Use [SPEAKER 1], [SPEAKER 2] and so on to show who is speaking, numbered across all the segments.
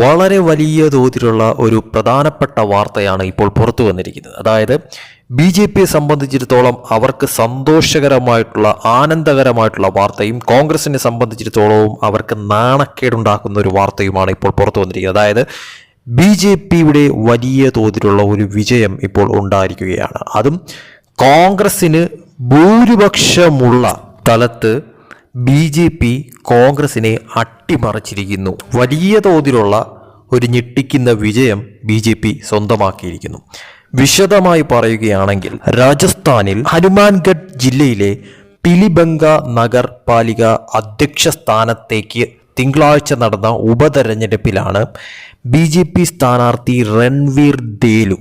[SPEAKER 1] വളരെ വലിയ തോതിലുള്ള ഒരു പ്രധാനപ്പെട്ട വാർത്തയാണ് ഇപ്പോൾ പുറത്തു വന്നിരിക്കുന്നത്. അതായത് ബി ജെ പിയെ സംബന്ധിച്ചിടത്തോളം അവർക്ക് സന്തോഷകരമായിട്ടുള്ള ആനന്ദകരമായിട്ടുള്ള വാർത്തയും കോൺഗ്രസിനെ സംബന്ധിച്ചിടത്തോളവും അവർക്ക് നാണക്കേടുണ്ടാക്കുന്ന ഒരു വാർത്തയുമാണ് ഇപ്പോൾ പുറത്തു വന്നിരിക്കുന്നത്. അതായത് ബി ജെ പിയുടെ വലിയ തോതിലുള്ള ഒരു വിജയം ഇപ്പോൾ ഉണ്ടായിരിക്കുകയാണ്. അതും കോൺഗ്രസ്സിന് ഭൂരിപക്ഷമുള്ള സ്ഥലത്ത് ബി ജെ പി കോൺഗ്രസിനെ അട്ടിമറിച്ചിരിക്കുന്നു. വലിയ തോതിലുള്ള ഒരു ഞെട്ടിക്കുന്ന വിജയം ബി ജെ പി സ്വന്തമാക്കിയിരിക്കുന്നു. വിശദമായി പറയുകയാണെങ്കിൽ രാജസ്ഥാനിൽ ഹനുമാൻഗഡ് ജില്ലയിലെ പിലിബംഗ നഗർപാലിക അധ്യക്ഷ സ്ഥാനത്തേക്ക് തിങ്കളാഴ്ച നടന്ന ഉപതെരഞ്ഞെടുപ്പിലാണ് ബി ജെ പി സ്ഥാനാർത്ഥി രൺവീർ ദേലു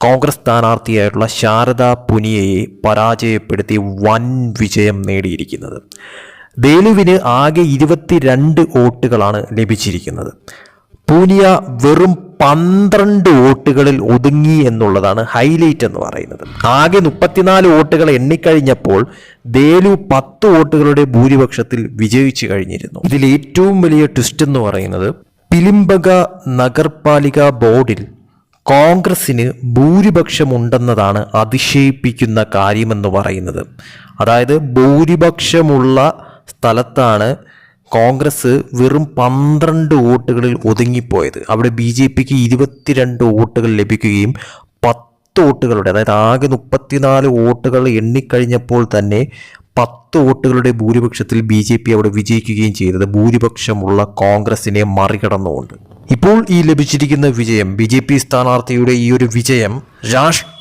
[SPEAKER 1] കോൺഗ്രസ് സ്ഥാനാർത്ഥിയായിട്ടുള്ള ശാരദ പുനിയയെ പരാജയപ്പെടുത്തി വൻ വിജയം നേടിയിരിക്കുന്നത്. ദേലുവിന് ആകെ ഇരുപത്തിരണ്ട് വോട്ടുകളാണ് ലഭിച്ചിരിക്കുന്നത്. പൂനിയ വെറും പന്ത്രണ്ട് വോട്ടുകളിൽ ഒതുങ്ങി എന്നുള്ളതാണ് ഹൈലൈറ്റ് എന്ന് പറയുന്നത്. ആകെ മുപ്പത്തിനാല് വോട്ടുകൾ എണ്ണിക്കഴിഞ്ഞപ്പോൾ ദേലു പത്ത് വോട്ടുകളുടെ ഭൂരിപക്ഷത്തിൽ വിജയിച്ചു കഴിഞ്ഞിരുന്നു. ഇതിൽ ഏറ്റവും വലിയ ട്വിസ്റ്റ് എന്ന് പറയുന്നത് പിലിംബക നഗർപാലിക ബോർഡിൽ കോൺഗ്രസിന് ഭൂരിപക്ഷമുണ്ടെന്നതാണ് അതിശയിപ്പിക്കുന്ന കാര്യമെന്ന് പറയുന്നത്. അതായത് ഭൂരിപക്ഷമുള്ള സ്ഥലത്താണ് കോൺഗ്രസ് വെറും പന്ത്രണ്ട് വോട്ടുകളിൽ ഒതുങ്ങിപ്പോയത്. അവിടെ ബി ജെ പിക്ക് ഇരുപത്തിരണ്ട് വോട്ടുകൾ ലഭിക്കുകയും പത്ത് വോട്ടുകളുടെ അതായത് ആകെ മുപ്പത്തിനാല് വോട്ടുകൾ എണ്ണിക്കഴിഞ്ഞപ്പോൾ തന്നെ പത്ത് വോട്ടുകളുടെ ഭൂരിപക്ഷത്തിൽ ബി ജെ പി അവിടെ വിജയിക്കുകയും ചെയ്തത്. ഭൂരിപക്ഷമുള്ള കോൺഗ്രസിനെ മറികടന്നുകൊണ്ട്. ഇപ്പോൾ ഈ ലഭിച്ചിരിക്കുന്ന വിജയം ബി ജെ പി സ്ഥാനാർത്ഥിയുടെ ഈ ഒരു വിജയം രാഷ്ട്രീയ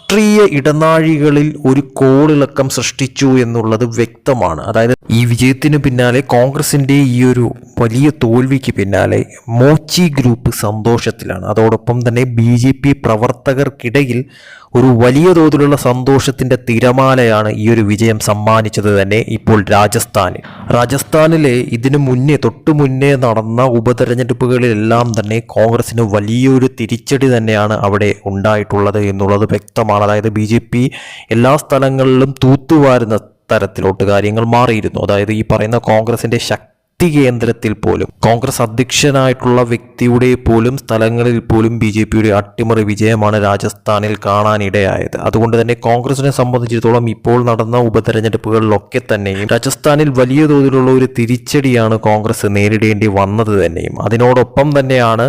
[SPEAKER 1] ഇടനാഴികളിൽ ഒരു കോളിളക്കം സൃഷ്ടിച്ചു എന്നുള്ളത് വ്യക്തമാണ്. അതായത് ഈ വിജയത്തിന് പിന്നാലെ കോൺഗ്രസിന്റെ ഈ ഒരു വലിയ തോൽവിക്ക് പിന്നാലെ മോച്ചി ഗ്രൂപ്പ് സന്തോഷത്തിലാണ്. അതോടൊപ്പം തന്നെ ബി ജെ പി പ്രവർത്തകർക്കിടയിൽ ഒരു വലിയ തോതിലുള്ള സന്തോഷത്തിന്റെ തിരമാലയാണ് ഈ ഒരു വിജയം സമ്മാനിച്ചത് തന്നെ ഇപ്പോൾ രാജസ്ഥാനിൽ രാജസ്ഥാനിലെ ഇതിനു മുന്നേ തൊട്ടു മുന്നേ നടന്ന ഉപതെരഞ്ഞെടുപ്പുകളിലെല്ലാം തന്നെ കോൺഗ്രസ്സിന് വലിയൊരു തിരിച്ചടി തന്നെയാണ് അവിടെ ഉണ്ടായിട്ടുള്ളത് എന്നുള്ളത് വ്യക്തമാണ്. അതായത് ബി എല്ലാ സ്ഥലങ്ങളിലും തൂത്തുവാരുന്ന തരത്തിലോട്ട് കാര്യങ്ങൾ മാറിയിരുന്നു. അതായത് ഈ പറയുന്ന കോൺഗ്രസിന്റെ ശക്തി കേന്ദ്രത്തിൽ പോലും കോൺഗ്രസ് അധ്യക്ഷനായിട്ടുള്ള വ്യക്തിയുടെ പോലും സ്ഥലങ്ങളിൽ പോലും ബി ജെ പിയുടെ അട്ടിമറി വിജയമാണ് രാജസ്ഥാനിൽ കാണാനിടയായത്. അതുകൊണ്ട് തന്നെ കോൺഗ്രസിനെ സംബന്ധിച്ചിടത്തോളം ഇപ്പോൾ നടന്ന ഉപതെരഞ്ഞെടുപ്പുകളിലൊക്കെ തന്നെയും രാജസ്ഥാനിൽ വലിയ തോതിലുള്ള ഒരു തിരിച്ചടിയാണ് കോൺഗ്രസ് നേരിടേണ്ടി വന്നത് തന്നെയും. അതിനോടൊപ്പം തന്നെയാണ്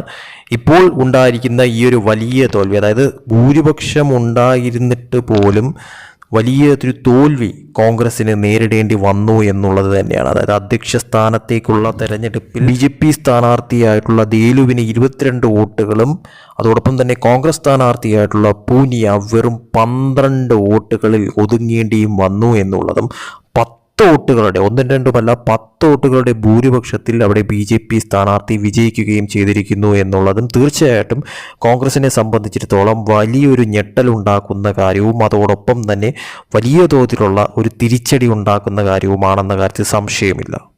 [SPEAKER 1] ഇപ്പോൾ ഉണ്ടായിരിക്കുന്ന ഈ ഒരു വലിയ തോൽവി അതായത് ഭൂരിപക്ഷം ഉണ്ടായിരുന്നിട്ട് പോലും വലിയ ഒരു തോൽവി കോൺഗ്രസിന് നേരിടേണ്ടി വന്നു എന്നുള്ളത് തന്നെയാണ്. അതായത് അധ്യക്ഷ സ്ഥാനത്തേക്കുള്ള തെരഞ്ഞെടുപ്പിൽ ബി ജെ പി സ്ഥാനാർത്ഥിയായിട്ടുള്ള ദേലുവിന് ഇരുപത്തിരണ്ട് വോട്ടുകളും അതോടൊപ്പം തന്നെ കോൺഗ്രസ് സ്ഥാനാർത്ഥിയായിട്ടുള്ള പൂനിയ വെറും പന്ത്രണ്ട് വോട്ടുകളിൽ ഒതുങ്ങേണ്ടിയും വന്നു എന്നുള്ളതും പത്ത് വോട്ടുകളുടെ ഒന്നും രണ്ടുമല്ല പത്ത് വോട്ടുകളുടെ ഭൂരിപക്ഷത്തിൽ അവിടെ ബി ജെ പി സ്ഥാനാർത്ഥി വിജയിക്കുകയും ചെയ്തിരിക്കുന്നു എന്നുള്ളതും തീർച്ചയായിട്ടും കോൺഗ്രസിനെ സംബന്ധിച്ചിടത്തോളം വലിയൊരു ഞെട്ടലുണ്ടാക്കുന്ന കാര്യവും അതോടൊപ്പം തന്നെ വലിയ തോതിലുള്ള ഒരു തിരിച്ചടി ഉണ്ടാക്കുന്ന കാര്യവുമാണെന്ന കാര്യത്തിൽ സംശയമില്ല.